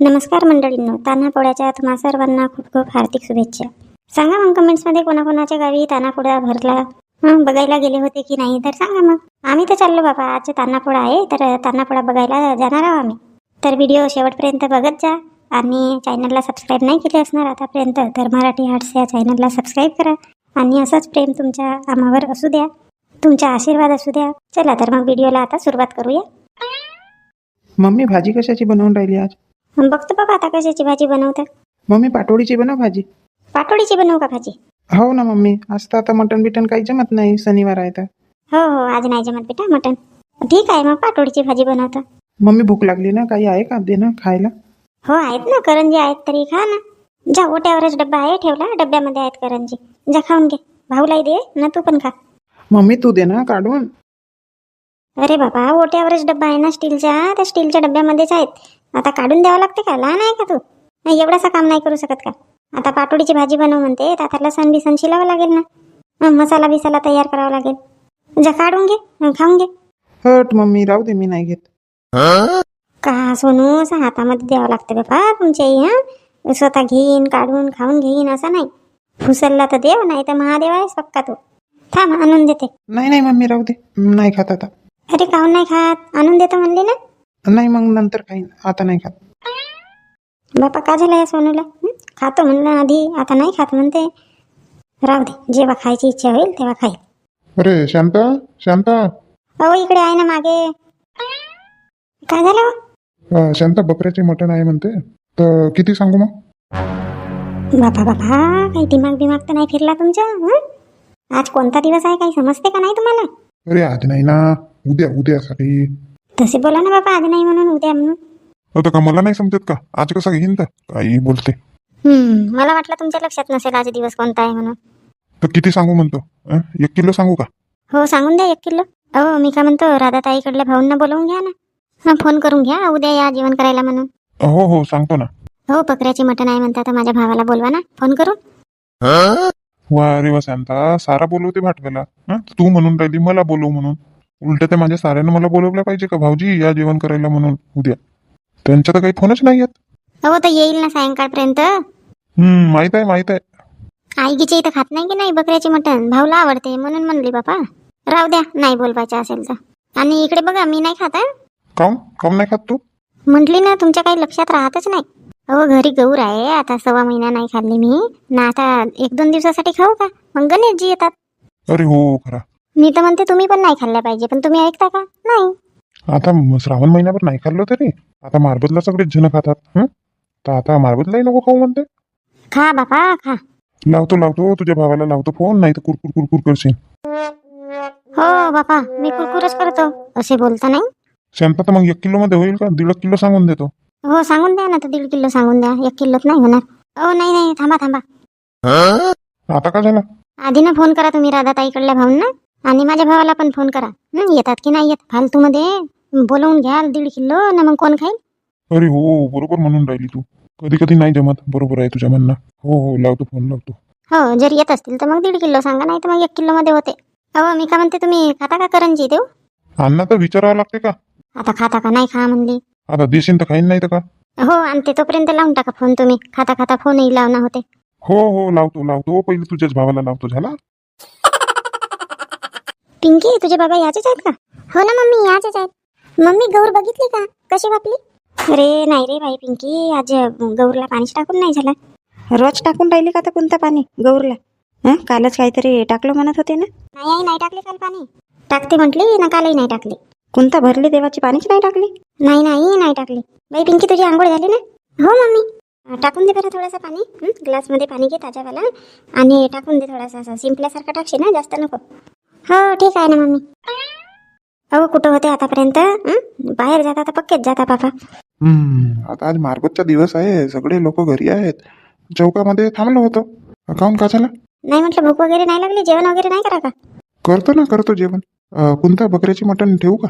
नमस्कार मंडळींनो तान्हापोळ्याच्या तुम्हा सर्वांना खूप खूप हार्दिक शुभेच्छा. सांगा मग कमेंट्समध्ये कोणाकोणाच्या गावी तान्हापोळा भरला बघायला गेले होते की नाही? तर सांगा मग. आम्ही तर चाललो बाबा आज तान्हापोळा आहे तर तान्हापोळा बघायला जाणार आहोत आम्ही. तर व्हिडिओ शेवटपर्यंत बघत जा आणि चॅनलला सबस्क्राईब नाही केले असणार आतापर्यंत तर मराठी हार्ट्स या चॅनलला सबस्क्राईब करा आणि असंच प्रेम तुमच्या आम्हावर असू द्या तुमचा आशीर्वाद असू द्या. चला तर मग व्हिडिओला आता सुरुवात करूया. मम्मी भाजी कशाची बनवून राहिली आज? बघतो बाबा आता कशाची भाजी बनवतात. मम्मी पाटोळीची बनव भाजी. पाटोळीची बनवू का भाजी? हो ना मम्मी आज तर आता मटण बिटन काही जमत नाही शनिवार आहे तर. हो हो आज नाही जमत बेटा मटन ठीक आहे मग पाटोळीची भाजी बनवतो. मम्मी भूक लागली ना काही आहे का? दे ना खायला. हो आहेत ना करंजी आहेत तरी खा ना. जा ओट्यावरच डब्बा आहे ठेवला डब्यामध्ये आहेत करंजी. जा खाऊन घे. भाऊलाही दे ना तू पण खा. मम्मी तू दे ना काढून. अरे बाबा ओट्यावरच डब्बा आहे ना स्टीलच्या त्या स्टीलच्या डब्यामध्येच आहेत. आता काढून द्यावं लागते का? लहान आहे का तू? नाही एवढासा काम नाही करू शकत का? आता पाटोळीची भाजी बनव म्हणते तर आता लसण बिसण शिलावं लागेल ना. मसाला बिसाला तयार करावा लागेल. जा काढून घे खाऊन घे. हट मम्मी राहू दे मी नाही घेत. का सोनू असं हातामध्ये द्यावं लागतं बाबा तुमच्या हा? स्वतः घेईन काढून खाऊन घेईन असं नाही. फुसलला तर देव नाही तर महादेव आहेस पक्का तू. थांब आणून देते. नाही नाही मम्मी राहू दे. नाही खात आता. अरे काहून नाही खात? आणून देतो म्हणली ना. नाही मग नंतर खाईन आता नाही खात. बापा का झालं या सोनूला हं? खातो म्हणलं आधी आता नाही खात म्हणते. राहू दे जेव्हा खायची इच्छा होईल तेव्हा खाईल. अरे शांता शांता. अहो इकडे आहे ना मागे. काय झालं हो? अं, शांता बकऱ्याचे मटण आहे म्हणते. तर किती सांगू मग? बापा बापा काही दिमाग बिमाग तर नाही फिरला तुमचा हं? आज कोणता दिवस आहे काही समजते का नाही तुम्हाला? अरे आज नाही ना. उद्या उद्यासाठी. तसे बोला ना बाबा आज नाही म्हणून उद्या म्हणून. आता का मला नाही समजत का? आज कसा घेईन तर? काही बोलते. हम्म मला वाटलं तुमच्या लक्षात नसेल आज दिवस कोणता आहे म्हणून. तर किती सांगू म्हणतो? अं? एक किलो सांगू का? हो सांगून द्या एक किलो. अहो मी का म्हणतो राधाताईकडल्या भाऊंना बोलवून घ्या ना. हा फोन करून घ्या उद्या या जेवण करायला म्हणून. हो हो सांगतो ना. हो बकऱ्याची मटण आहे म्हणतात तर माझ्या भावाला बोलवा ना. फोन करून. वा अरे वा शांता. सारा बोलवते भाटव्याला. हं? तू म्हणून राहिली मला बोलव म्हणून. उलट त्या माझ्या साऱ्यानं मला बोलवलं पाहिजे का भाऊजी? या जेवण करायला म्हणून उद्या. त्यांच्या तर काही फोनच नाही येत हो तर येईल ना सायंकाळपर्यंत? हम्म माहीत आहे माहीत आहे. आईगीच्या इथं खात नाही की नाही बकऱ्याची मटण? भाऊला आवडते म्हणून म्हणली बापा. राहू द्या नाही बोलवायचं असेल तर. आणि इकडे बघा मी नाही खात हं. काऊन काऊन नाही खात तू? म्हटली ना तुमच्या काही लक्षात राहतच नाही. अहो घरी गौर आहे आता सव्वा महिना नाही खाल्ली मी. ना आता एक दोन दिवसासाठी खाऊ का? मग गणेशजी येतात. अरे हो खरा. मी तर म्हणते तुम्ही पण नाही खाल्ल्या पाहिजे पण तुम्ही ऐकता का? नाही. आता म- श्रावण महिन्याभर नाही खाल्लं तरी? आता मारबतला सगळेच जण खातात हं? तर आता मारबतलाही नको खाऊ म्हणते. खा बापा खा. लावतो लावतो तुझ्या भावाला लावतो फोन नाही तर कुरकुर कुरकुर करशील. हो बापा मी कुरकुरच करतो असे बोलता नाही. शांता तर मग एक किलो मध्ये होईल का? दीड किलो सांगून देतो. हो सांगून द्या ना तर दीड किलो सांगून द्या एक किलोत नाही होणार. हो नाही नाही थांबा थांबा. आता का झाला? आधी ना फोन करा तुम्ही राधाताईकडल्या भाऊंना. आणि माझ्या भावाला पण फोन करा. हं, येतात की नाही येत? फालतू मध्ये बोलवून घ्याल दीड किलो ना मग कोण खाईल? अरे हो बरोबर म्हणून राहिली तू. कधी कधी नाही जमत. बरोबर आहे तुझ्या म्हणणं. हो हो लावतो फोन लावतो. हो जर येत असतील तर मग दीड किलो सांगा नाही तर मग एक किलो मध्ये होते. हो मी का म्हणते तुम्ही खाता का करंजी देऊ? अण्णा तर विचारावं लागते का? आता खाता का नाही खा म्हणली. आता देशील तर खाईन नाही तर का? हो आणि ते तोपर्यंत लावून टाका फोन तुम्ही. खाता खाता फोनही लावणं होते. हो हो लावतो लावतो. पहिले तुझ्याच भावाला लावतो झाला? पिंकी तुझे बाबा याचेच आहेत का? हो ना मम्मी याचेच आहेत. मम्मी गौर बघितली का? कशी वापली? अरे नाही रे भाई पिंकी आज गौरला पाणीच टाकून नाही झाला. रोज टाकून राहिली का तर कोणतं पाणी? गौरला. हं? कालच काहीतरी टाकलं म्हणत होते ना? नाही आई नाही टाकले काल पाणी. टाकते म्हटली ना कालही नाही टाकली. कोणता? भरली देवाची पाणीच नाही टाकली? नाही नाही नाही टाकली. बाई पिंकी तुझी आंघोळ झाली ना? हो मम्मी. अं, टाकून दे बरं थोडंसं पाणी. हं? ग्लासमध्ये पाणी घे ताज्यावाला. आणि टाकून दे थोडासा असं. शिंपल्यासारखं टाकशील ना? जास्त नको. हो ठीक आहे ना मम्मी. अहो कुठं होते आतापर्यंत? हं? बाहेर जाता तर पक्केच जाता बाबा. हम्म आता आज मारबतचा दिवस आहे. सगळे लोक घरी आहेत. चौकामध्ये थांबलो होतो. काऊन का झाला नाही म्हटलं भूक वगैरे नाही लागली? जेवण वगैरे नाही करा का? करतो ना करतो जेवण. अं, कोणत्या बकऱ्याची मटण ठेवू का?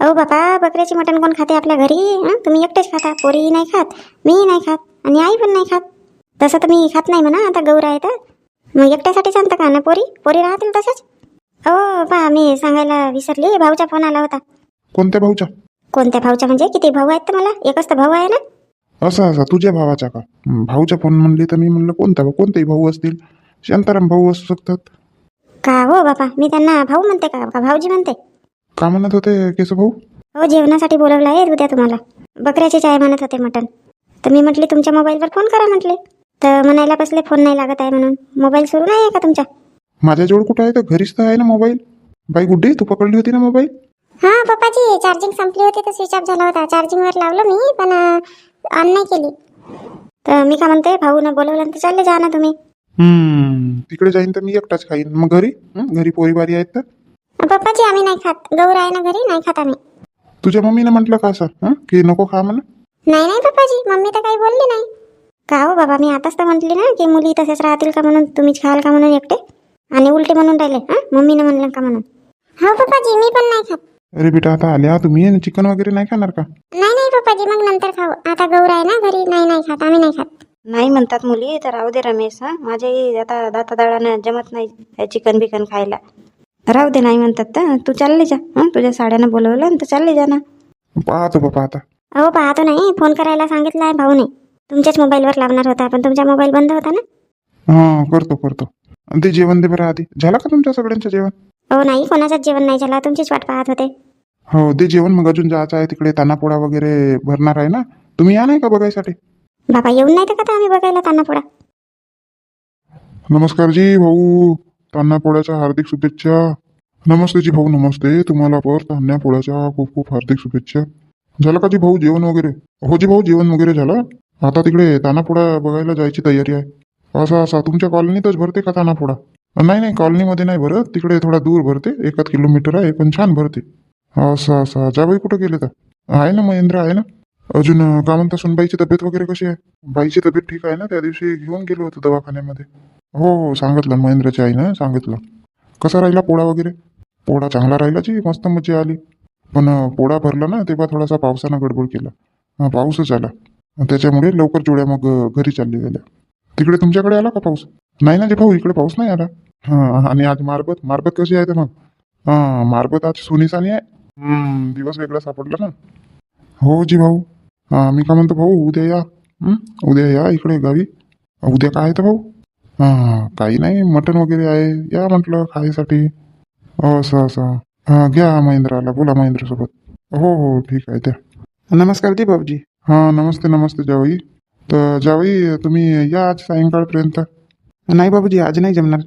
अहो बाबा बकऱ्याची मटण कोण खाते आपल्या घरी? हं? तुम्ही एकटेच खाता. पोरीही नाही खात मीही नाही खात आणि आई पण नाही खात. तसं तर मी खात नाही म्हणा. आता गौर आहे तर. मग एकट्यासाठीच आणता का ना पोरी? पोरी राहतील तसंच? हो पहा मी सांगायला विसरली. भाऊचा फोन आला होता. कोणत्या भाऊच्या कोणत्या भाऊच्या म्हणजे? किती भाऊ आहेत तर मला एकच तर भाऊ आहे ना? असा असा तुझ्या भावाचा का? हं, भाऊच्या फोन म्हणले तर मी म्हणलं कोणता भाऊ? कोणतेही भाऊ असतील. शांताराम भाऊ असू शकतात. का हो बाबा मी त्यांना भाऊ म्हणते का? का भाऊजी म्हणते? का म्हणत होते केस भाऊ? हो जेवणासाठी बोलवलं आहे उद्या तुम्हाला. बकऱ्याची चाय म्हणत होते मटण. तर मी म्हटली तुमच्या मोबाईलवर फोन करा म्हटले. तर म्हणायला बसले फोन नाही लागत आहे म्हणून. मोबाईल सुरू नाही आहे का तुमचा? माझ्याजवळ कुठं आहे तर घरीच तर आहे ना मोबाईल? बाई गुड्डी तू पकडली होती ना मोबाईल? हा पप्पाजी चार्जिंग संपली होती तर स्विच ऑफ झाला होता. चार्जिंगवर लावलं मी पण ऑन नाही केली. तर मी का म्हणते भाऊ न बोलवलं तर चालले जा ना तुम्ही. हम्म तिकडे जाईन तर मी एकटाच खाईन. मग घरी? हं? घरी पोरीबारी आहेत तर? पप्पाजी आम्ही नाही खात. गौर आहे ना घरी नाही खात आम्ही. तुझ्या मम्मीनं म्हटलं का असं? हं? की नको खा म्हणा नाही नाही पप्पाजी. मम्मी तर काही बोलली नाही. का हो बाबा? मी आताच तर म्हटली ना की मुली तसेच राहतील का म्हणून? तुम्हीच खाल का म्हणून एकटे? आणि उलटे म्हणून राहिले हा? मम्मीनं म्हणलं का म्हणून? हो पप्पाजी मी पण नाही खात. अरे बेटा आता आल्या? तुम्ही चिकन वगैरे नाही खाणार का? नाही नाही पप्पाजी मग नंतर खाऊ. आता गौर आहे ना घरी नाही नाही खात आम्ही नाही खात. नाही म्हणतात मुली तर राहू दे रमेश हा? माझ्याही आता दाता दाडानं जमत नाही चिकन बिकन खायला. राहू दे नाही म्हणतात तर. तू चालली जा हं? तुझ्या साड्यानं बोलवलं तर चालली जा ना. पाहतो बापा आता. अहो पाहतो नाही. फोन करायला सांगितलं आहे भाऊने. तुमच्याच मोबाईलवर लावणार होता पण तुमचा मोबाईल बंद होता ना? हा करतो करतो. आणि ते जेवण दे बरं आधी. झालं का तुमच्या सगळ्यांचं जेवण? हो नाही कोणाचंच जेवण नाही झाला. तुमचीच वाट पाहत होते. हो ते जेवण मग अजून जायचं आहे तिकडे. तानापोळा वगैरे भरणार आहे ना? तुम्ही या नाही का बघायसाठी? बाबा येऊन नाही तर का आम्ही बघायला तानापुडा? नमस्कार जी भाऊ. तान्हापोळ्याच्या हार्दिक शुभेच्छा. नमस्ते जी भाऊ. नमस्ते. तुम्हाला पर तान्हापोळ्याच्या खूप खूप हार्दिक शुभेच्छा. झालं का जी भाऊ जेवण वगैरे? हो जी भाऊ जेवण वगैरे झालं? आता तिकडे तानापुडा बघायला जायची तयारी आहे. असा असा. तुमच्या कॉलनीतच भरते का तानापुडा? नाही नाही. कॉलनीमध्ये नाही भरत. तिकडे थोडा दूर भरते. एकाच किलोमीटर आहे पण छान भरते. असं असं. जाबाई कुठं गेले तर आहे ना महेंद्र? आहे ना? अजून का म्हणता सुनबाईची तब्येत वगैरे कशी आहे? बाईची तब्येत ठीक आहे ना? त्या दिवशी घेऊन गेलो होतो दवाखान्यामध्ये. हो हो. सांगितलं. महेंद्रच्या आईनं सांगितलं. कसा राहिला पोळा वगैरे? पोळा चांगला राहिला जी? मस्त मजा आली. पण पोळा भरला ना तेव्हा थोडासा पावसानं गडबड केला. पाऊसच आला. त्याच्यामुळे लवकर जोड्या मग घरी चालली गेल्या. तिकडे तुमच्याकडे आला का पाऊस? नाही ना जे भाऊ इकडे पाऊस नाही आला. हा आणि आज मारबत मारबत कशी आहे तर मग? हा मारबत आज सुनीसानी आहे. दिवस वेगळा सापडला ना. हो जी भाऊ. हा मी का म्हणतो भाऊ उद्या या. उद्या या इकडे गावी. उद्या काय आहे तर भाऊ? हा काही नाही मटण वगैरे आहे. या म्हटलं खायसाठी. हो, असं असं. हा घ्या महेंद्राला बोला महेंद्रसोबत. हो हो ठीक आहे त्या. नमस्कार दी बाबूजी हा नमस्ते नमस्ते जावई. तर जावई तुम्ही या आज सायंकाळपर्यंत? नाही बाबूजी आज नाही जमणार.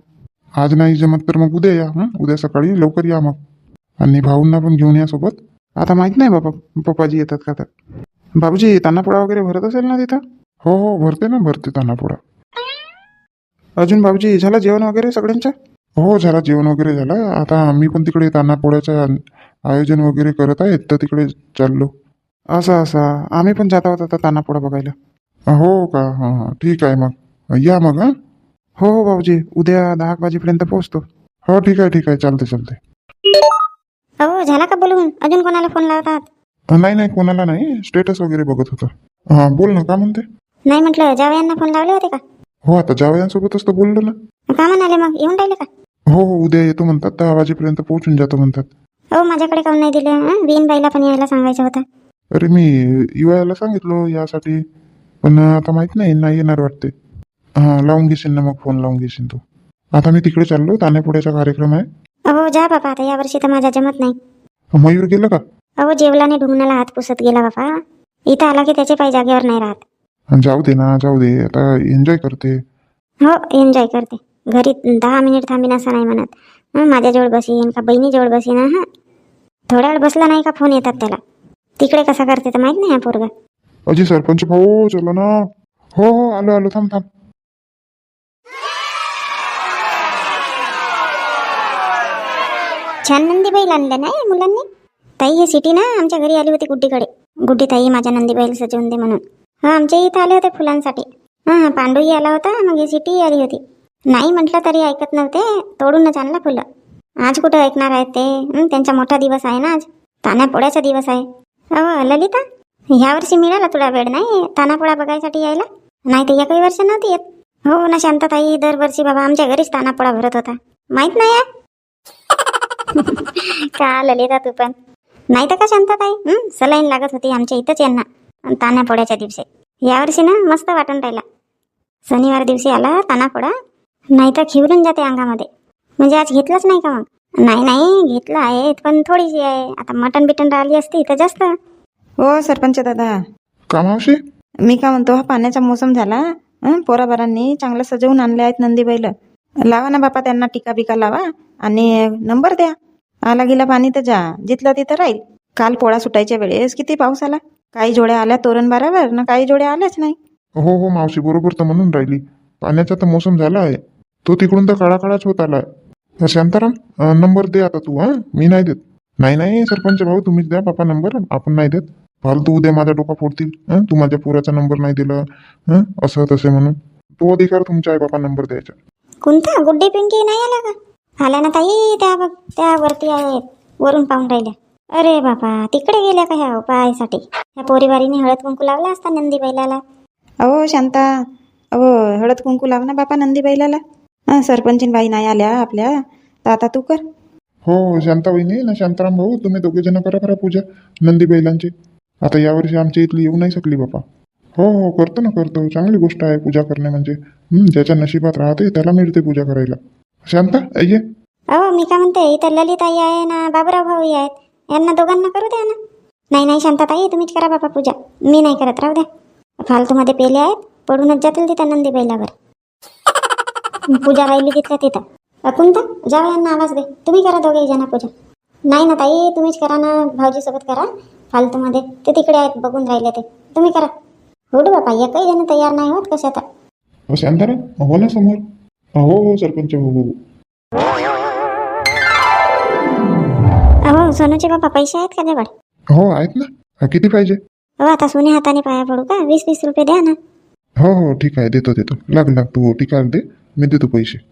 आज नाही जमत तर मग उद्या या हं? उद्या सकाळी लवकर या मग. आणि भाऊंना पण घेऊन या सोबत. आता माहीत नाही बाबा पप्पाजी येतात का तर. बाबूजी तानापोळा वगैरे भरत असेल ना तिथं? हो हो भरते ना भरते तानापोळा अजून बाबूजी झालं जेवण वगैरे सगळ्यांच्या हो झाला जेवण वगैरे झालं. आता मी पण तिकडे तानापोळ्याचं आयोजन वगैरे करत आहेत तर तिकडे चाललो. असं असं. आम्ही पण जात आहोत आता तानापोळा बघायला. हो का? हां हां. ठीक आहे मग. या मग हां? हो हो बाबूजी उद्या दहा वाजेपर्यंत पोहोचतो. हो ठीक आहे ठीक आहे. चालते चालते हो झाला का बोलून? अजून कोणाला फोन लावतात? नाही नाही कोणाला नाही. स्टेटस वगैरे बघत होता. हां बोल ना का म्हणते? नाही म्हटलं जावयांना फोन लावले होते का? हो आता जावयांसोबतच तर बोललो ना का म्हणाले मग? येऊन राहिले का? हो हो उद्या येतो म्हणतात. दहा वाजेपर्यंत पोहोचून जातो म्हणतात. हो माझ्याकडे काऊन नाही दिले हं? वीणबाईला पण यायला सांगायचं होतं. अरे मी युवायला सांगितलो यासाठी पण आता माहीत नाही नाही येणार वाटते. हां लावून घेशील ना मग फोन लावून घेशील तू. आता मी तिकडे चाललो ताण्यापुढ्याचा कार्यक्रम आहे. हो जा बाबा आता यावर्षी तर माझा जमत नाही. मयूर गेलं का? अहो जेवलाने ढुंगणाला हात पुसत गेला बाबा. इथं आला की त्याचे पाय जागेवर नाही राहत. जाऊ दे ना जाऊ दे आता एन्जॉय करते. हो एन्जॉय करते. घरी दहा मिनिट थांबीन असं नाही म्हणत. हं, माझ्याजवळ बसीन का बहिणीजवळ बसीन? हा. थोड्या वेळ बसला नाही का फोन येतात त्याला? तिकडे कसा करते तर माहीत नाही हा पोरगा? अजी सरपंच भाऊ चला ना. हो हो आलो आलो थांब थांब. छान नंदीबाईल आणल्या नाही मुलांनी? ताई ही सिटी ना आमच्या घरी आली होती गुड्डीकडे. गुड्डी ताई माझ्या नंदीबाईल सजवून दे म्हणून. हा आमच्या इथं आले होते फुलांसाठी. हा हा पांडूही आला होता मग ही सिटी आली होती. नाही म्हटलं तरी ऐकत नव्हते तोडूनच आणला फुलं. आज कुठं ऐकणार आहेत ते? हं, त्यांचा मोठा दिवस आहे ना आज. तानापोळ्याचा दिवस आहे. अहो ललिता ह्या वर्षी मिळाला तुला वेळ नाही? तानापोळा बघायसाठी यायला? नाही तर एकही वर्ष नव्हती येत. हो ना शांतताई दरवर्षी बाबा आमच्या घरीच तानापोळा भरत होता. माहीत नाही या का ललिता तू पण? नाही तर का शांतताई? सलाईन लागत होती आमच्या इथंच यांना. तानापोळ्याच्या दिवशी. यावर्षी ना मस्त वाटून राहिला. शनिवार दिवशी आला तानापोळा नाही तर खिवरून जाते अंगामध्ये. म्हणजे आज घेतलंच नाही का मग? नाही नाही घेतलं आहे पण थोडीशी आहे. आता मटण बिटन राहिली असती तर जास्त. हो सरपंच दादा. का मावशी? मी का म्हणतो हा पाण्याचा मोसम झाला. हं, पोराबारांनी चांगलं सजवून आणले आहेत नंदी बैल लावा ना बापा त्यांना टिका बिका लावा आणि नंबर द्या. आला गेला पाणी तर जा. जिथलं तिथं राहील. काल पोळा सुटायच्या वेळेस किती पाऊस आला. काही जोड्या आल्या तोरण बारावर ना काही जोड्या आल्याच नाही. हो हो मावशी बरोबर तर म्हणून राहिली. पाण्याचा तर मोसम झाला आहे. तो तिकडून तर काळा काळाच होत आलाय तर शांताराम अं, नंबर दे आता तू हा. मी नाही देत. नाही नाही सरपंच भाऊ तुम्हीच द्या बापा नंबर. आपण नाही देत. फालतू उद्या माझा डोका फोडतील हं? तू माझ्या पोराचा नंबर नाही दिला हं? असं तसे म्हणून. तो अधिकार तुमचा आहे बापा नंबर द्यायचा. कोणता? गुड्डी पिंकी नाही आला का? आल्या ना ताई त्या बघ त्या वरती आहेत. वरून पाहून राहिल्या. अरे बापा तिकडे गेल्या का ह्या उपायासाठी ह्या पोरीवारीने हळद कुंकू लावला असता नंदी बैलाला अहो शांता. अहो हळद कुंकू लाव ना बापा नंदी बैलाला हं, सरपंचीन बाई नाही आल्या आपल्या. तर आता तू कर. हो शांता वहिनी ना शांताराम भाऊ तुम्ही दोघे जण करा करा पूजा नंदी बैलांची आता यावर्षी आमच्या इथली येऊ नाही शकली बापा. हो हो करतो ना करतो. चांगली गोष्ट आहे पूजा करणे म्हणजे. हं, ज्याच्या नशिबात राहते त्याला मिळते पूजा करायला. शांता ये. अहो मी काय म्हणते इथं ललिताई आहे ना बाबुराव भाऊही आहेत. यांना दोघांना करू द्या ना. नाही नाही शांताताई तुम्हीच करा बाबा पूजा. मी नाही करत राहू द्या. फालतूमध्ये पेले आहेत पडूनच जातील तिथं नंदी बैलावर पूजा राहिली तिथल्या तिथं अकुंता जाऊ यांना आवाज दे. तुम्ही करा दोघे जण पूजा. नाही ना ताई तुम्हीच करा ना भाऊजी सोबत करा फालतूमध्ये. ते तिकडे आहेत बघून राहिले ते. तुम्ही करा. हो बापा एकही जण तयार नाही होत कशात. हो, शांताराम हो ना समोर. हो हो सरपंच हो हो अहो सोनूचे बाबा पैसे आहेत का जवळ? हो आहेत ना. हा, किती पाहिजे? हो आता सोने हाताने पाया पडू का? वीस वीस रुपये द्या ना. हो हो ठीक आहे देतो देतो. लाग लाग तू टिकाल दे मी देतो पैसे.